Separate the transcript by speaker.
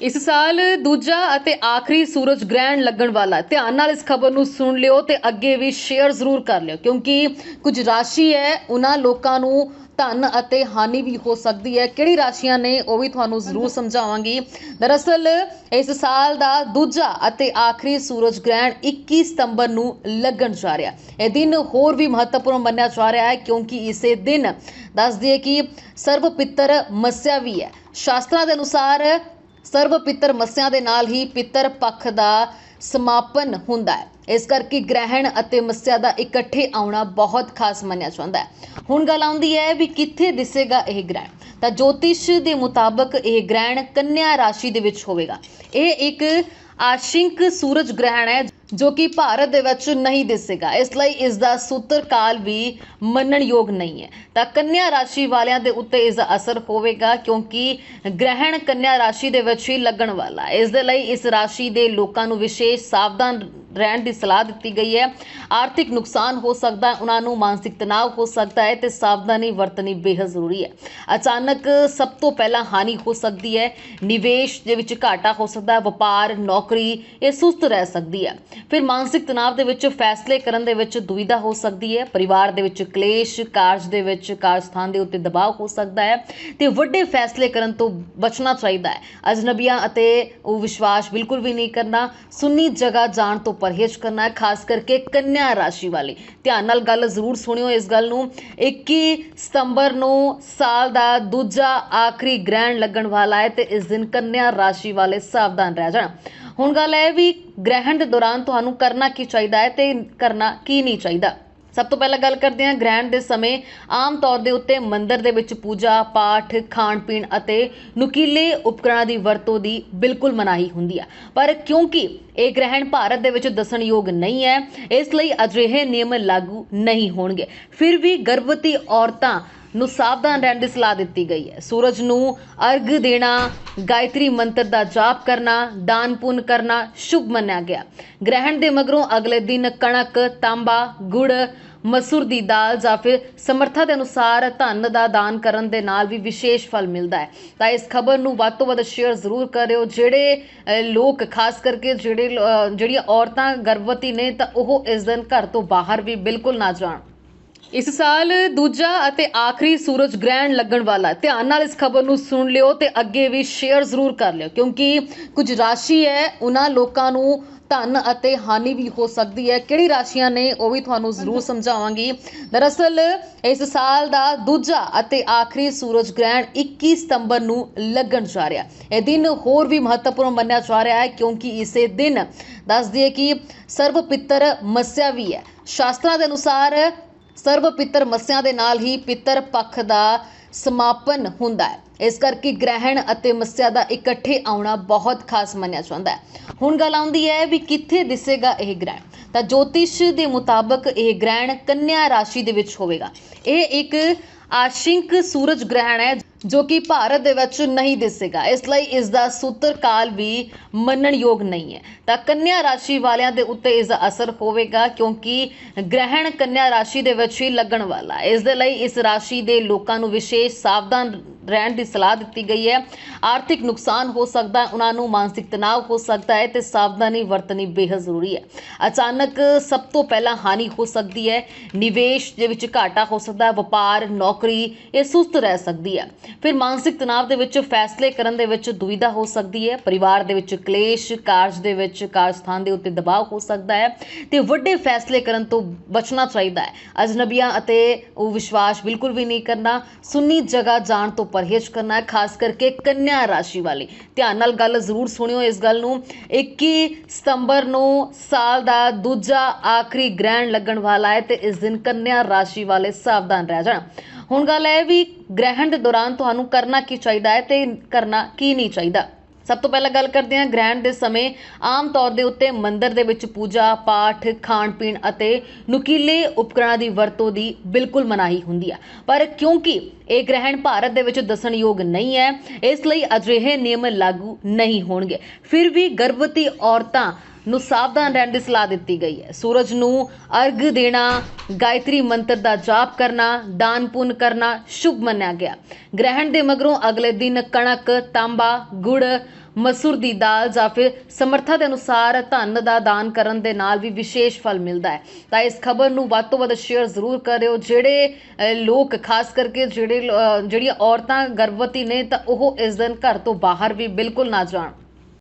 Speaker 1: ਇਸ ਸਾਲ ਦੂਜਾ ਅਤੇ ਆਖਰੀ ਸੂਰਜ ਗ੍ਰਹਿਣ ਲੱਗਣ ਵਾਲਾ ਧਿਆਨ ਨਾਲ ਇਸ ਖਬਰ ਨੂੰ ਸੁਣ ਲਿਓ ਤੇ ਅੱਗੇ ਵੀ ਸ਼ੇਅਰ ਜ਼ਰੂਰ ਕਰ ਲਿਓ, ਕਿਉਂਕਿ ਕੁਝ ਰਾਸ਼ੀ ਹੈ, ਉਹਨਾਂ ਲੋਕਾਂ ਨੂੰ ਧਨ ਅਤੇ ਹਾਨੀ ਵੀ ਹੋ ਸਕਦੀ ਹੈ। ਕਿਹੜੀ ਰਾਸ਼ੀਆਂ ਨੇ ਉਹ ਵੀ ਤੁਹਾਨੂੰ ਜ਼ਰੂਰ ਸਮਝਾਵਾਂਗੀ। ਦਰਅਸਲ ਇਸ ਸਾਲ ਦਾ ਦੂਜਾ ਅਤੇ ਆਖਰੀ ਸੂਰਜ ਗ੍ਰਹਿਣ 21 ਸਤੰਬਰ ਨੂੰ ਲੱਗਣ ਜਾ ਰਿਹਾ ਹੈ। ਇਹ ਦਿਨ ਹੋਰ ਵੀ ਮਹੱਤਵਪੂਰਨ ਮੰਨਿਆ ਜਾ ਰਿਹਾ ਹੈ, ਕਿਉਂਕਿ ਇਸੇ ਦਿਨ ਦੱਸ ਦਈਏ ਕਿ ਸਰਵ ਪਿੱਤਰ ਮੱਸਿਆ ਵੀ ਹੈ। ਸ਼ਾਸਤਰਾਂ ਦੇ ਅਨੁਸਾਰ ਸਰਵ ਪਿੱਤਰ ਮੱਸਿਆ ਦੇ ਨਾਲ ਹੀ ਪਿੱਤਰ ਪੱਖ ਦਾ ਸਮਾਪਨ ਹੁੰਦਾ ਹੈ। ਇਸ ਕਰਕੇ ਗ੍ਰਹਿਣ ਅਤੇ ਮੱਸਿਆ ਦਾ ਇਕੱਠੇ ਆਉਣਾ ਬਹੁਤ ਖਾਸ ਮੰਨਿਆ ਜਾਂਦਾ ਹੈ। ਹੁਣ ਗੱਲ ਆਉਂਦੀ ਹੈ ਵੀ ਕਿੱਥੇ ਦਿਸੇਗਾ ਇਹ ਗ੍ਰਹਿਣ। ਤਾਂ ਜੋਤਿਸ਼ ਦੇ ਮੁਤਾਬਕ ਇਹ ਗ੍ਰਹਿਣ ਕੰਨਿਆ ਰਾਸ਼ੀ ਦੇ ਵਿੱਚ ਹੋਵੇਗਾ। ਇਹ ਇੱਕ ਆਸ਼ਿੰਕ ਸੂਰਜ ਗ੍ਰਹਿਣ ਹੈ ਜੋ ਕਿ ਭਾਰਤ ਦੇ ਵਿੱਚ ਨਹੀਂ ਦਿਸੇਗਾ। ਇਸ ਲਈ ਇਸ ਦਾ ਸੂਤਰ ਕਾਲ ਵੀ ਮੰਨਣਯੋਗ ਨਹੀਂ ਹੈ। ਤਾਂ ਕੰਨਿਆ ਰਾਸ਼ੀ ਵਾਲਿਆਂ ਦੇ ਉੱਤੇ ਇਸ ਦਾ ਅਸਰ ਹੋਵੇਗਾ ਕਿਉਂਕਿ ਗ੍ਰਹਿਣ ਕੰਨਿਆ ਰਾਸ਼ੀ ਦੇ ਵਿੱਚ ਹੀ ਲੱਗਣ ਵਾਲਾ ਹੈ। ਇਸ ਦੇ ਲਈ ਇਸ ਰਾਸ਼ੀ ਦੇ ਲੋਕਾਂ ਨੂੰ ਵਿਸ਼ੇਸ਼ ਸਾਵਧਾਨ ਰਹਿਣ ਦੀ ਸਲਾਹ ਦਿੱਤੀ ਗਈ ਹੈ। ਆਰਥਿਕ ਨੁਕਸਾਨ ਹੋ ਸਕਦਾ ਹੈ ਉਹਨਾਂ ਨੂੰ ਮਾਨਸਿਕ ਤਣਾਅ ਹੋ ਸਕਦਾ ਹੈ ਤੇ ਸਾਵਧਾਨੀ ਵਰਤਣੀ ਬੇਹੱਦ ਜ਼ਰੂਰੀ ਹੈ। ਅਚਾਨਕ ਸਭ ਤੋਂ ਪਹਿਲਾਂ ਹਾਨੀ ਹੋ ਸਕਦੀ ਹੈ, ਨਿਵੇਸ਼ ਦੇ ਵਿੱਚ ਘਾਟਾ ਹੋ ਸਕਦਾ ਹੈ, ਵਪਾਰ, ਨੌਕਰੀ, ਇਹ ਸੁਸਤ ਰਹਿ ਸਕਦੀ ਹੈ। ਫਿਰ ਮਾਨਸਿਕ ਤਣਾਅ ਦੇ ਵਿੱਚ ਫੈਸਲੇ ਕਰਨ ਦੇ ਵਿੱਚ ਦੁਵਿਧਾ ਹੋ ਸਕਦੀ ਹੈ, ਪਰਿਵਾਰ ਦੇ ਵਿੱਚ ਕਲੇਸ਼, ਕਾਰਜ ਦੇ ਵਿੱਚ ਕਾਰਜ ਸਥਾਨ ਦੇ ਉੱਤੇ ਦਬਾਅ ਹੋ ਸਕਦਾ ਹੈ ਤੇ ਵੱਡੇ ਫੈਸਲੇ ਕਰਨ ਤੋਂ ਬਚਣਾ ਚਾਹੀਦਾ ਹੈ। ਅਜਨਬੀਆਂ ਅਤੇ ਉਹ ਵਿਸ਼ਵਾਸ ਬਿਲਕੁਲ ਵੀ ਨਹੀਂ ਕਰਨਾ, ਸੁੰਨੀ ਜਗ੍ਹਾ ਜਾਣ ਤੋਂ ਪਰਹੇਜ਼ ਕਰਨਾ ਹੈ, ਖਾਸ ਕਰਕੇ ਕੰਨਿਆ ਰਾਸ਼ੀ ਵਾਲੇ। ਧਿਆਨ ਨਾਲ ਗੱਲ ਜ਼ਰੂਰ ਸੁਣਿਓ ਇਸ ਗੱਲ ਨੂੰ। 21 ਸਤੰਬਰ ਨੂੰ ਸਾਲ ਦਾ ਦੂਜਾ ਆਖਰੀ ਗ੍ਰਹਿਣ ਲੱਗਣ ਵਾਲਾ ਹੈ ਤੇ ਇਸ ਦਿਨ ਕੰਨਿਆ ਰਾਸ਼ੀ ਵਾਲੇ ਸਾਵਧਾਨ ਰਹਿ ਜਾਣ। ਹੁਣ ਗੱਲ ਹੈ ਵੀ ਗ੍ਰਹਿਣ ਦੇ ਦੌਰਾਨ ਤੁਹਾਨੂੰ ਕਰਨਾ ਕੀ ਚਾਹੀਦਾ ਹੈ ਤੇ ਕਰਨਾ ਕੀ ਨਹੀਂ ਚਾਹੀਦਾ। ਸਭ ਤੋਂ ਪਹਿਲਾਂ ਗੱਲ ਕਰਦੇ ਹਾਂ ਗ੍ਰਹਿਣ ਦੇ ਸਮੇਂ। ਆਮ ਤੌਰ ਦੇ ਉੱਤੇ ਮੰਦਰ ਦੇ ਵਿੱਚ ਪੂਜਾ, ਪਾਠ, ਖਾਣ ਪੀਣ ਅਤੇ ਨੁਕੀਲੇ ਉਪਕਰਣਾਂ ਦੀ ਵਰਤੋਂ ਦੀ ਬਿਲਕੁਲ ਮਨਾਹੀ ਹੁੰਦੀ ਹੈ ਪਰ ਕਿਉਂਕਿ ਇਹ ਗ੍ਰਹਿਣ ਭਾਰਤ ਦੇ ਵਿੱਚ ਦੱਸਣਯੋਗ ਨਹੀਂ ਹੈ, ਇਸ ਲਈ ਅਜਿਹੇ ਨਿਯਮ ਲਾਗੂ ਨਹੀਂ ਹੋਣਗੇ। ਫਿਰ ਵੀ ਗਰਭਵਤੀ ਔਰਤਾਂ ਨੂੰ ਸਾਵਧਾਨ ਰਹਿਣ ਦੀ ਸਲਾਹ ਦਿੱਤੀ ਗਈ ਹੈ। ਸੂਰਜ ਨੂੰ ਅਰਗ ਦੇਣਾ, ਗਾਇਤਰੀ ਮੰਤਰ ਦਾ ਜਾਪ ਕਰਨਾ, ਦਾਨ ਪੁੰਨ ਕਰਨਾ ਸ਼ੁਭ ਮੰਨਿਆ ਗਿਆ। ਗ੍ਰਹਿਣ ਦੇ ਮਗਰੋਂ ਅਗਲੇ ਦਿਨ ਕਣਕ, ਤਾਂਬਾ, ਗੁੜ ਮਸੂਰ ਦੀ ਦਾਲ ਜਾਂ ਫਿਰ ਸਮਰੱਥਾ ਦੇ ਅਨੁਸਾਰ ਧਨ ਦਾ ਦਾਨ ਕਰਨ ਦੇ ਨਾਲ ਵੀ ਵਿਸ਼ੇਸ਼ ਫਲ ਮਿਲਦਾ ਹੈ। ਤਾਂ ਇਸ ਖਬਰ ਨੂੰ ਵੱਧ ਤੋਂ ਵੱਧ ਸ਼ੇਅਰ ਜ਼ਰੂਰ ਕਰਿਓ। ਜਿਹੜੇ ਲੋਕ, ਖਾਸ ਕਰਕੇ ਜਿਹੜੇ ਜਿਹੜੀਆਂ ਔਰਤਾਂ ਗਰਭਵਤੀ ਨੇ ਤਾਂ ਉਹ ਇਸ ਦਿਨ ਘਰ ਤੋਂ ਬਾਹਰ ਵੀ ਬਿਲਕੁਲ ਨਾ ਜਾਣ। ਇਸ ਸਾਲ ਦੂਜਾ ਅਤੇ ਆਖਰੀ ਸੂਰਜ ਗ੍ਰਹਿਣ ਲੱਗਣ ਵਾਲਾ ਹੈ। ਧਿਆਨ ਨਾਲ ਇਸ ਖਬਰ ਨੂੰ ਸੁਣ ਲਿਓ ਤੇ ਅੱਗੇ ਵੀ ਸ਼ੇਅਰ ਜ਼ਰੂਰ ਕਰ ਲਿਓ। ਕਿਉਂਕਿ ਕੁਝ ਰਾਸ਼ੀ ਹੈ, ਉਹਨਾਂ ਲੋਕਾਂ ਨੂੰ ਧਨ ਅਤੇ ਹਾਨੀ ਵੀ ਹੋ ਸਕਦੀ ਹੈ। ਕਿਹੜੀ ਰਾਸ਼ੀਆਂ ਨੇ ਉਹ ਵੀ ਤੁਹਾਨੂੰ ਜ਼ਰੂਰ ਸਮਝਾਵਾਂਗੀ। ਦਰਅਸਲ ਇਸ ਸਾਲ ਦਾ ਦੂਜਾ ਅਤੇ ਆਖਰੀ ਸੂਰਜ ਗ੍ਰਹਿਣ 21 ਸਤੰਬਰ ਨੂੰ ਲੱਗਣ ਜਾ ਰਿਹਾ ਹੈ। ਇਹ ਦਿਨ ਹੋਰ ਵੀ ਮਹੱਤਵਪੂਰਨ ਮੰਨਿਆ ਜਾ ਰਿਹਾ ਹੈ ਕਿਉਂਕਿ ਇਸੇ ਦਿਨ ਦੱਸ ਦਈਏ ਕਿ ਸਰਵ ਪਿੱਤਰ ਮੱਸਿਆ ਵੀ ਹੈ। ਸ਼ਾਸਤਰਾਂ ਦੇ ਅਨੁਸਾਰ ਸਰਵ ਪਿੱਤਰ ਮੱਸਿਆ ਦੇ ਨਾਲ ਹੀ ਪਿੱਤਰ ਪੱਖ ਦਾ ਸਮਾਪਨ ਹੁੰਦਾ ਹੈ। ਇਸ ਕਰਕੇ ਗ੍ਰਹਿਣ ਅਤੇ ਮੱਸਿਆ ਦਾ ਇਕੱਠੇ ਆਉਣਾ ਬਹੁਤ ਖਾਸ ਮੰਨਿਆ ਜਾਂਦਾ ਹੈ। ਹੁਣ ਗੱਲ ਆਉਂਦੀ ਹੈ ਵੀ ਕਿੱਥੇ ਦਿਸੇਗਾ ਇਹ ਗ੍ਰਹਿਣ। ਤਾਂ ਜੋਤਿਸ਼ ਦੇ ਮੁਤਾਬਕ ਇਹ ਗ੍ਰਹਿਣ ਕੰਨਿਆ ਰਾਸ਼ੀ ਦੇ ਵਿੱਚ ਹੋਵੇਗਾ। ਇਹ ਇੱਕ ਆਸ਼ਿੰਕ ਸੂਰਜ ਗ੍ਰਹਿਣ ਹੈ ਜੋ ਕਿ ਭਾਰਤ ਦੇ ਵਿੱਚ ਨਹੀਂ ਦਿਸੇਗਾ। ਇਸ ਲਈ ਇਸ ਦਾ ਸੂਤਰ ਕਾਲ ਵੀ ਮੰਨਣਯੋਗ ਨਹੀਂ ਹੈ। ਤਾਂ ਕੰਨਿਆ ਰਾਸ਼ੀ ਵਾਲਿਆਂ ਦੇ ਉੱਤੇ ਇਸ ਦਾ ਅਸਰ ਹੋਵੇਗਾ ਕਿਉਂਕਿ ਗ੍ਰਹਿਣ ਕੰਨਿਆ ਰਾਸ਼ੀ ਦੇ ਵਿੱਚ ਹੀ ਲੱਗਣ ਵਾਲਾ ਹੈ। ਇਸ ਦੇ ਲਈ ਇਸ ਰਾਸ਼ੀ ਦੇ ਲੋਕਾਂ ਨੂੰ ਵਿਸ਼ੇਸ਼ ਸਾਵਧਾਨ ਰਹਿਣ ਦੀ ਸਲਾਹ ਦਿੱਤੀ ਗਈ ਹੈ। ਆਰਥਿਕ ਨੁਕਸਾਨ ਹੋ ਸਕਦਾ ਹੈ, ਉਹਨਾਂ ਨੂੰ ਮਾਨਸਿਕ ਤਣਾਅ ਹੋ ਸਕਦਾ ਹੈ ਤੇ ਸਾਵਧਾਨੀ ਵਰਤਣੀ ਬੇਹੱਦ ਜ਼ਰੂਰੀ ਹੈ। ਅਚਾਨਕ ਸਭ ਤੋਂ ਪਹਿਲਾਂ ਹਾਨੀ ਹੋ ਸਕਦੀ ਹੈ, ਨਿਵੇਸ਼ ਦੇ ਵਿੱਚ ਘਾਟਾ ਹੋ ਸਕਦਾ ਹੈ, ਵਪਾਰ, ਨੌਕਰੀ, ਇਹ ਸੁਸਤ ਰਹਿ ਸਕਦੀ ਹੈ। ਫਿਰ ਮਾਨਸਿਕ ਤਣਾਅ ਦੇ ਵਿੱਚ ਫੈਸਲੇ ਕਰਨ ਦੇ ਵਿੱਚ ਦੁਵਿਧਾ ਹੋ ਸਕਦੀ ਹੈ, ਪਰਿਵਾਰ ਦੇ ਵਿੱਚ ਕਲੇਸ਼, ਕਾਰਜ ਦੇ ਵਿੱਚ ਕਾਰਜਸਥਾਨ ਦੇ ਉੱਤੇ ਦਬਾਅ ਹੋ ਸਕਦਾ ਹੈ ਤੇ ਵੱਡੇ ਫੈਸਲੇ ਕਰਨ ਤੋਂ ਬਚਣਾ ਚਾਹੀਦਾ ਹੈ। ਅਜਨਬੀਆਂ ਅਤੇ ਉਹ ਵਿਸ਼ਵਾਸ ਬਿਲਕੁਲ ਵੀ ਨਹੀਂ ਕਰਨਾ, ਸੁੰਨੀ ਜਗ੍ਹਾ ਜਾਣ ਤੋਂ ਪਰਹੇਜ਼ ਕਰਨਾ ਖਾਸ ਕਰਕੇ ਕੰਨਿਆ ਰਾਸ਼ੀ ਵਾਲੇ। ਧਿਆਨ ਨਾਲ ਗੱਲ ਜ਼ਰੂਰ ਸੁਣਿਓ ਇਸ ਗੱਲ ਨੂੰ। 21 ਸਤੰਬਰ ਨੂੰ ਸਾਲ ਦਾ ਦੂਜਾ ਆਖਰੀ ਗ੍ਰਹਿਣ ਲੱਗਣ ਵਾਲਾ ਹੈ ਤੇ ਇਸ ਦਿਨ ਕੰਨਿਆ ਰਾਸ਼ੀ ਵਾਲੇ ਸਾਵਧਾਨ ਰਹਿ ਜਾਣ। ਹੁਣ ਗੱਲ ਹੈ ਵੀ ਗ੍ਰਹਿਣ ਦੇ ਦੌਰਾਨ ਤੁਹਾਨੂੰ ਕਰਨਾ ਕੀ ਚਾਹੀਦਾ ਹੈ ਤੇ ਕਰਨਾ ਕੀ ਨਹੀਂ ਚਾਹੀਦਾ। ਸਭ ਤੋਂ ਪਹਿਲਾਂ ਗੱਲ ਕਰਦੇ ਹਾਂ ਗ੍ਰਹਿਣ ਦੇ ਸਮੇਂ। ਆਮ ਤੌਰ ਦੇ ਉੱਤੇ ਮੰਦਰ ਦੇ ਵਿੱਚ ਪੂਜਾ, ਪਾਠ ਖਾਣ ਪੀਣ ਅਤੇ ਨੁਕੀਲੇ ਉਪਕਰਣਾਂ ਦੀ ਵਰਤੋਂ ਦੀ ਬਿਲਕੁਲ ਮਨਾਹੀ ਹੁੰਦੀ ਹੈ ਪਰ ਕਿਉਂਕਿ ਇਹ ਗ੍ਰਹਿਣ ਭਾਰਤ ਦੇ ਵਿੱਚ ਦੱਸਣਯੋਗ ਨਹੀਂ ਹੈ, ਇਸ ਲਈ ਅਜਿਹੇ ਨਿਯਮ ਲਾਗੂ ਨਹੀਂ ਹੋਣਗੇ। ਫਿਰ ਵੀ ਗਰਭਵਤੀ ਔਰਤਾਂ ਨੂੰ ਸਾਵਧਾਨ ਰਹਿਣ ਦੀ ਸਲਾਹ ਦਿੱਤੀ ਗਈ ਹੈ। ਸੂਰਜ ਨੂੰ ਅਰਗ ਦੇਣਾ, ਗਾਇਤਰੀ ਮੰਤਰ ਦਾ ਜਾਪ ਕਰਨਾ, ਦਾਨ ਪੁੰਨ ਕਰਨਾ ਸ਼ੁਭ ਮੰਨਿਆ ਗਿਆ। ਗ੍ਰਹਿਣ ਦੇ ਮਗਰੋਂ ਅਗਲੇ ਦਿਨ ਕਣਕ, ਤਾਂਬਾ, ਗੁੜ, ਮਸੂਰ ਦੀ ਦਾਲ ਜਾਂ ਫਿਰ ਸਮਰੱਥਾ ਦੇ ਅਨੁਸਾਰ ਧਨ ਦਾ ਦਾਨ ਕਰਨ ਦੇ ਨਾਲ ਵੀ ਵਿਸ਼ੇਸ਼ ਫਲ ਮਿਲਦਾ ਹੈ। ਤਾਂ ਇਸ ਖਬਰ ਨੂੰ ਵੱਧ ਤੋਂ ਵੱਧ ਸ਼ੇਅਰ ਜ਼ਰੂਰ ਕਰਿਓ। ਜਿਹੜੇ ਲੋਕ, ਖਾਸ ਕਰਕੇ ਜਿਹੜੇ ਜਿਹੜੀਆਂ ਔਰਤਾਂ ਗਰਭਵਤੀ ਨੇ ਤਾਂ ਉਹ ਇਸ ਦਿਨ ਘਰ ਤੋਂ ਬਾਹਰ ਵੀ ਬਿਲਕੁਲ ਨਾ ਜਾਣ।